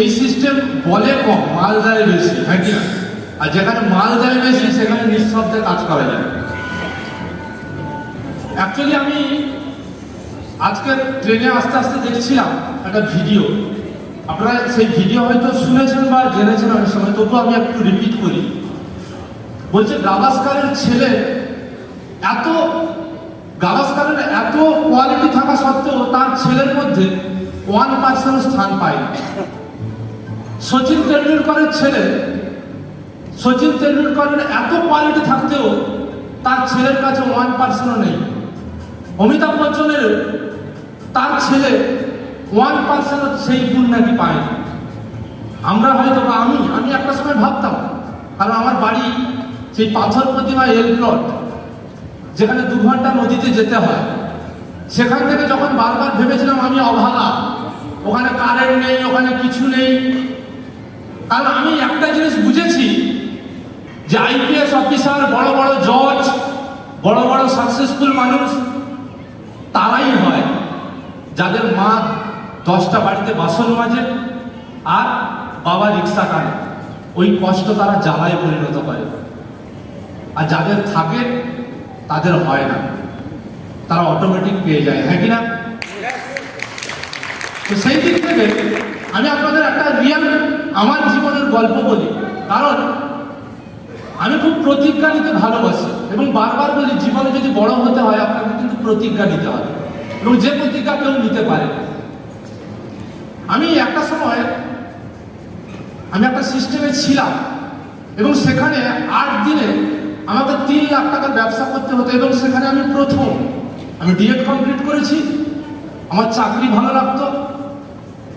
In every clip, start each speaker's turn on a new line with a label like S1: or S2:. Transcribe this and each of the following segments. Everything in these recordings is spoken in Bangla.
S1: এই সিস্টেম বলে কম, মাল দেয় বেশি হ্যাঁ কি আর যেখানে মাল দেয় বেশি, সেখানে নিঃশব্দে কাজ করা যায় অ্যাকচুয়ালি আমি আজকে ট্রেনে আস্তে আস্তে দেখছিলাম একটা ভিডিও আপনারা সেই ভিডিও হয়তো শুনেছেন বা জেনেছেন অনেক সময়, তবুও আমি একটু রিপিট করি। বলছে, গাভাস্কারের ছেলে এত, গাভাস্কারের এত কোয়ালিটি থাকা সত্ত্বেও তার ছেলের মধ্যে ওয়ান পার্সেন্ট স্থান পায় সচিন তেন্ডুলকরের ছেলে, সচিন তেন্ডুলকরের এত কোয়ালিটি থাকতেও তার ছেলের কাছে ওয়ান পার্সেন্টও নেই। অমিতাভ বচ্চনের তার ছেলে ওয়ান পার্সেন্ট সেই গুণ নাকি পায়। আমরা হয়তো বা আমি আমি একটা সময় ভাবতাম, কারণ আমার বাড়ি সেই পাথর প্রতিমা এল প্লট যেখানে দু ঘণ্টা নদীতে যেতে হয়। সেখান থেকে যখন বারবার ভেবেছিলাম আমি অভাগা ওখানে কারেন্ট নেই, ওখানে কিছু নেই কারণ আমি একটা জিনিস বুঝেছি যে আইপিএস অফিসার, বড় বড় জজ, বড় বড় সাকসেসফুল মানুষ, তারাই হয়। যাদের মা দশটা বাড়িতে বাসন মাজে আর বাবা রিক্সা টানে। ওই কষ্ট তারা জ্বালায় পরিণত করে। আর যাদের থাকে, তাদের হয় না। তারা অটোমেটিক পেয়ে যায় হ্যাঁ কিনা? তো সেই দিক থেকে আমি আপনাদের একটা রিয়েল আমার জীবনের গল্প বলি। কারণ আমি খুব প্রতিজ্ঞা নিতে ভালোবাসি এবং বারবার বলি, জীবনে যদি বড় হতে হয়, আপনাকে কিন্তু প্রতিজ্ঞা নিতে হবে। এবং যে প্রতিজ্ঞা কেউ নিতে পারে আমি একটা সময় আমি একটা সিস্টেমে ছিলাম এবং সেখানে আট দিনে আমাকে তিন লাখ টাকার ব্যবসা করতে হতো এবং সেখানে আমি প্রথম। আমি ডিএড কমপ্লিট করেছি। আমার চাকরি ভালো লাগতো।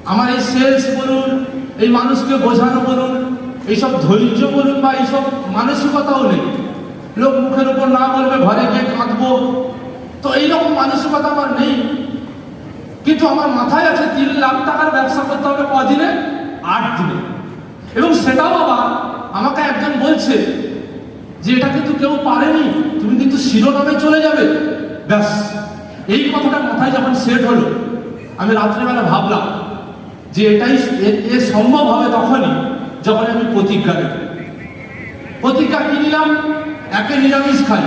S1: আমার এই সেলস বলুন, এই মানুষকে বোঝানো বলুন, এইসব ধৈর্য বলুন বা এইসব মানসিকতাও নেই। লোক মুখের উপর না বলবে, ঘরে গিয়ে কাঁদবো। তো এইরকম মানসিকতা আমার নেই। কিন্তু আমার মাথায় আছে তিন লাখ টাকার ব্যবসা করতে হবে কদিনে? আট দিনে। এবং সেটাও আবার আমাকে একজন বলছে যে এটা কিন্তু কেউ পারেনি, তুমি কিন্তু শিরোনামে চলে যাবে। ব্যাস, এই কথাটা মাথায় যখন সেট হলো, আমি রাত্রেবেলা ভাবলাম যে এটাই এ- সম্ভব হবে তখনই যখন আমি প্রতিজ্ঞা নেব। প্রতিজ্ঞা কি নিলাম? একে নিরামিষ খাই।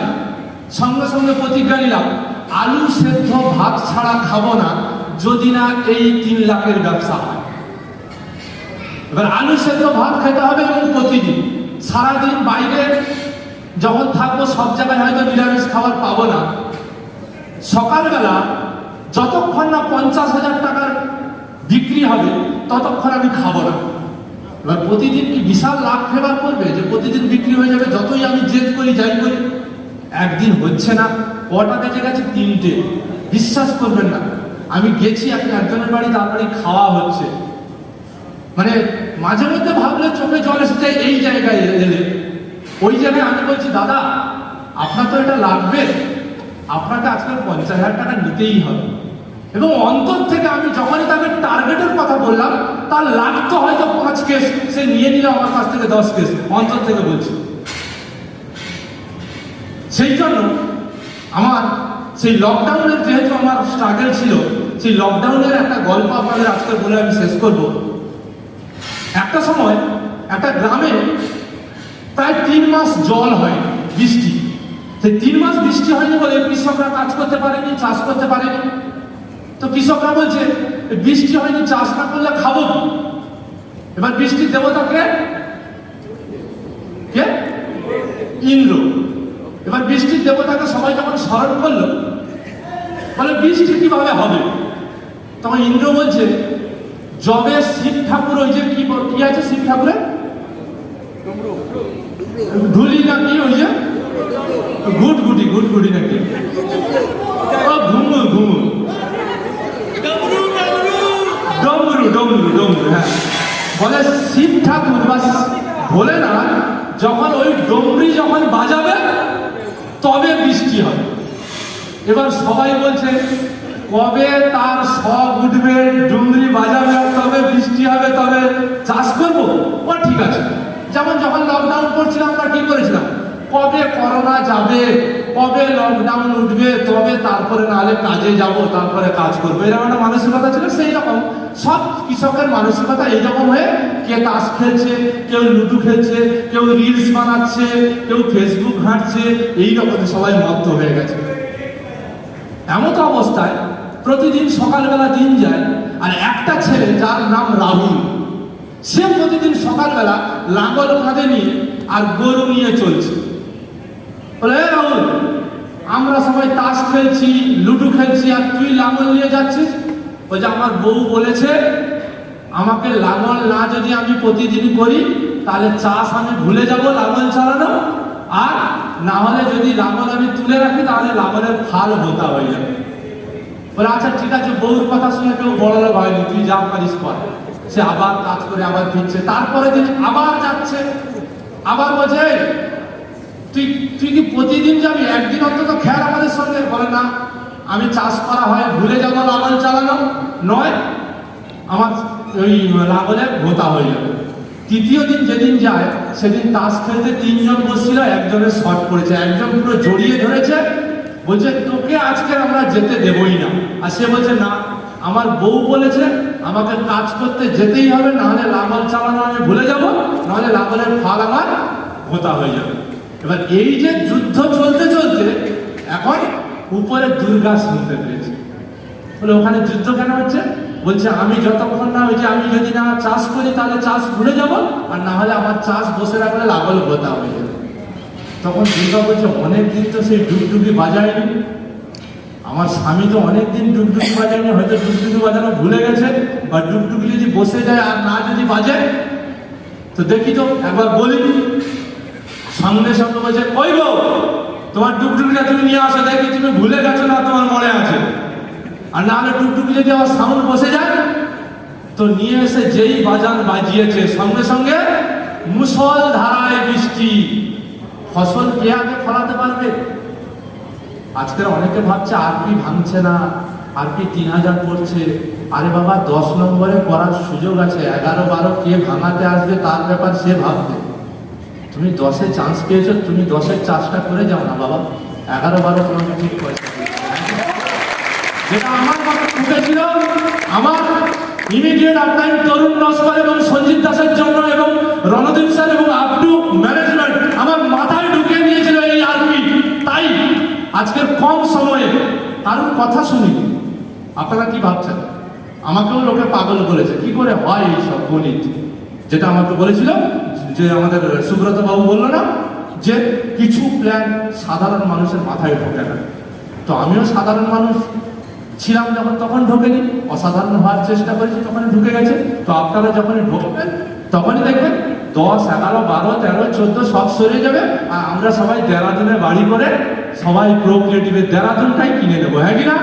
S1: সঙ্গে সঙ্গে প্রতিজ্ঞা নিলাম, আলু সেদ্ধ ভাত ছাড়া খাব না যদি না এই তিন লাখের ব্যবসা হয়। এবার আলু সেদ্ধ ভাত খেতে হবে এবং প্রতিদিন, সারাদিন বাইরে যখন থাকব সব জায়গায় হয়তো নিরামিষ খাবার পাবো না। সকালবেলা যতক্ষণ না পঞ্চাশ হাজার টাকার বিক্রি হবে, ততক্ষণ আমি খাব না। এবার প্রতিদিন কি বিশাল লাভ ফেভার করবে যে প্রতিদিন বিক্রি হয়ে যাবে, যতই আমি জেদ করি, যাই করি, একদিন হচ্ছে না, কটা বেজে গেছে তিনটে। বিশ্বাস করবেন না, আমি গেছি আপনি একজনের বাড়ি তাড়াতাড়ি খাওয়া হচ্ছে। মানে মাঝে মধ্যে ভাবলে চোখে জল এসে যায়, এই জায়গায় এলে। ওই জায়গায় আমি বলছি, দাদা, আপনার তো এটা লাগবে। আপনাকে আজকাল পঞ্চাশ হাজার টাকা নিতেই হবে। এবং অন্তর থেকে আমি যখনই তাকে টার্গেটের কথা বললাম, তার লাগতো হয়তো পাঁচ কেস সে নিয়ে নিল আমার কাছ থেকে দশ কেস অন্তর থেকে বলছি। সেই জন্য আমার, সেই লকডাউনের যেহেতু আমার স্ট্রাগল ছিল, সেই লকডাউনের একটা গল্প আপনাদের আজকে বলে আমি শেষ করব। একটা সময় একটা গ্রামে প্রায় তিন মাস জল হয় বৃষ্টি। সেই তিন মাস বৃষ্টি হয়নি বলে কৃষকরা কাজ করতে পারেনি, চাষ করতে পারেনি। তো কৃষকরা বলছে, বৃষ্টি হয়নি, চাষ না করলে খাব কি?" এবার বৃষ্টির দেবতাকে কে? ইন্দ্র। এবার বৃষ্টির দেবতাকে সবাই যখন স্মরণ করল, বলে বৃষ্টি কীভাবে হবে? তখন ইন্দ্র বলছে জবে শিব ঠাকুর, ওই যে কি আছে শিব ঠাকুরের? ধুলি না কি, ওই যে? গুট গুটি গুট গুটি নাকি ও ঘুমু ঘুমু ডমরু ডমরু ডমরু হ্যাঁ বলে শিব ঠাকুর বা বলে না যখন ওই ডমরি যখন বাজাবে, তবে বৃষ্টি হবে এবার সবাই বলছে, কবে তার সব উঠবে, ডুমরি বাজাবে তবে বৃষ্টি হবে, তবে চাষ করব? ও ঠিক আছে। যেমন যখন লকডাউন করছিলাম আমরা কি করেছিলাম? কবে করোনা যাবে? কবে লকডাউন উঠবে, তবে তারপরে নাহলে কাজে যাব, তারপরে কাজ করব। এরকম একটা মানসিকতা ছিল, সেই রকম। সব কৃষকের মানসিকতা এইরকম হয়ে, কে তাস খেলছে, কেউ লুডু খেলছে, কেউ রিলস বানাচ্ছে, কেউ ফেসবুক ঘাঁটছে এইরকম সবাই মত্ত হয়ে গেছে। এমন তো অবস্থায়, প্রতিদিন সকালবেলা দিন যায়, আর একটা ছেলে যার নাম রাহুল, সে প্রতিদিন সকালবেলা লাঙ্গল কাঁধে নিয়ে আর গরু নিয়ে চলছে। বলে রাহুল আমরা সবাই তাস খেলছি লুডো খেলছি আর তুই লাঙ্গল নিয়ে যাচ্ছিস? ওই যে আমার বউ বলেছে আমাকে লাঙ্গল না যদি আমি প্রতিদিন করি তাহলে চাষ আমি ভুলে যাব লাঙ্গল চালানো। আর না হলে যদি লাঙ্গল আমি তুলে রাখি তাহলে লাঙলের ফাল ভোতা হয়ে যাবে। বলে আচ্ছা ঠিক আছে বউর কথা শুনে কেউ বড় হয়নি তুই যা পারিস কর। সে আবার কাজ করে আবার ফিরছে। তারপরে দিন আবার যাচ্ছে। আবার বলছে "এই, তুই তুই কি প্রতিদিন যাবি? একদিন অন্তত খেয়াল আমাদের সঙ্গে। বলে, না, আমি চাষ করা হয়, ভুলে যাব লাঙল চালানো। নয়, আমার ওই লাঙলের ভোতা হয়ে যাবে। তৃতীয় দিন যেদিন যায়, সেদিন তাস খেলতে তিনজন বসছিল একজনের শর্ট পড়েছে একজন পুরো জড়িয়ে ধরেছে। বলছে, তোকে আজকে আমরা যেতে দেবই না। আর সে বলছে, না, আমার বউ বলেছে, আমাকে কাজ করতে যেতেই হবে, নাহলে লাঙল চালানো আমি ভুলে যাব, নাহলে লাঙলের ফাল আমার ভোতা হয়ে যাবে। এবার এই যে যুদ্ধ চলতে চলতে এখন উপরে দুর্গা শুনতে পেয়েছে। বলে ওখানে যুদ্ধ কেন হচ্ছে? বলছে, আমি যতক্ষণ না যে আমি যদি না চাষ করি, তাহলে চাষ ভুলে যাব, আর না হলে আমার চাষ বসে রাখলে লাগল ভোতা হয়ে যাবে। তখন দুর্গা বলছে অনেক দিন তো সেই ডুগডুগি বাজায়নি। আমার স্বামী তো অনেক দিন ডুগডুগি বাজায়নি, হয়তো ডুগডুগি বাজানো ভুলে গেছে, বা ডুগডুগি যদি বসে যায় আর না যদি বাজে তো দেখি তো একবার বলি সঙ্গে সামনে বলছে কই গো তোমার ডুগডুগিটা তুমি নিয়ে আসো, দেখি তুমি ভুলে গেছো না তোমার মনে আছে? আর না হলে টুকটুকি যদি আমার সামনে বসে যায়, তো নিয়ে এসে যেই বাজান বাজিয়েছে, সঙ্গে সঙ্গে মুসল ধারায় বৃষ্টি। ফসল কে আগে ফলাতে পারবে? আজকের অনেকে ভাবছে, আর কি ভাঙছে না, আর কি তিন হাজার পড়ছে? আরে বাবা, দশ নম্বরে করার সুযোগ আছে, এগারো বারো কে ভাঙাতে আসবে, তার ব্যাপার সে ভাববে। তুমি দশে চান্স পেয়েছ, তুমি দশের চাষটা করে যাও না, বাবা। এগারো বারো তোমাকে ঠিক পয়সা। যেটা আমার মাথায় ঢুকেছিল আমার ইমিডিয়েট আপনার তরুণ নস্কর এবং সঞ্জিত দাসের জন্য এবং রণদীপ স্যার এবং আপটু ম্যানেজমেন্ট আমার মাথায় ঢুকিয়ে নিয়েছিল এই আর্মি। তাই আজকের কম সময়ে কারোর কথা শুনি। আপনারা কি ভাবছেন? আমাকেও লোকে পাগল বলেছে। কি করে হয় এইসব গণিত? যেটা আমাকে বলেছিল যে আমাদের সুব্রত বাবু বলল না যে কিছু প্ল্যান সাধারণ মানুষের মাথায় ঢোকে না। তো আমিও সাধারণ মানুষ ছিলাম যখন, তখন ঢোকেনি। অসাধারণ হওয়ার চেষ্টা করেছি তখন ঢুকে গেছে। তো আপনারা যখনই ঢুকবেন, তখনই দেখবেন দশ, এগারো, বারো, তেরো, চোদ্দ সব সরে যাবে। আর আমরা সবাই দেরাদুনে বাড়ি করে সবাই প্রো ক্রিয়েটিভের দেরাদুনটাই কিনে নেব হ্যাঁ কি না?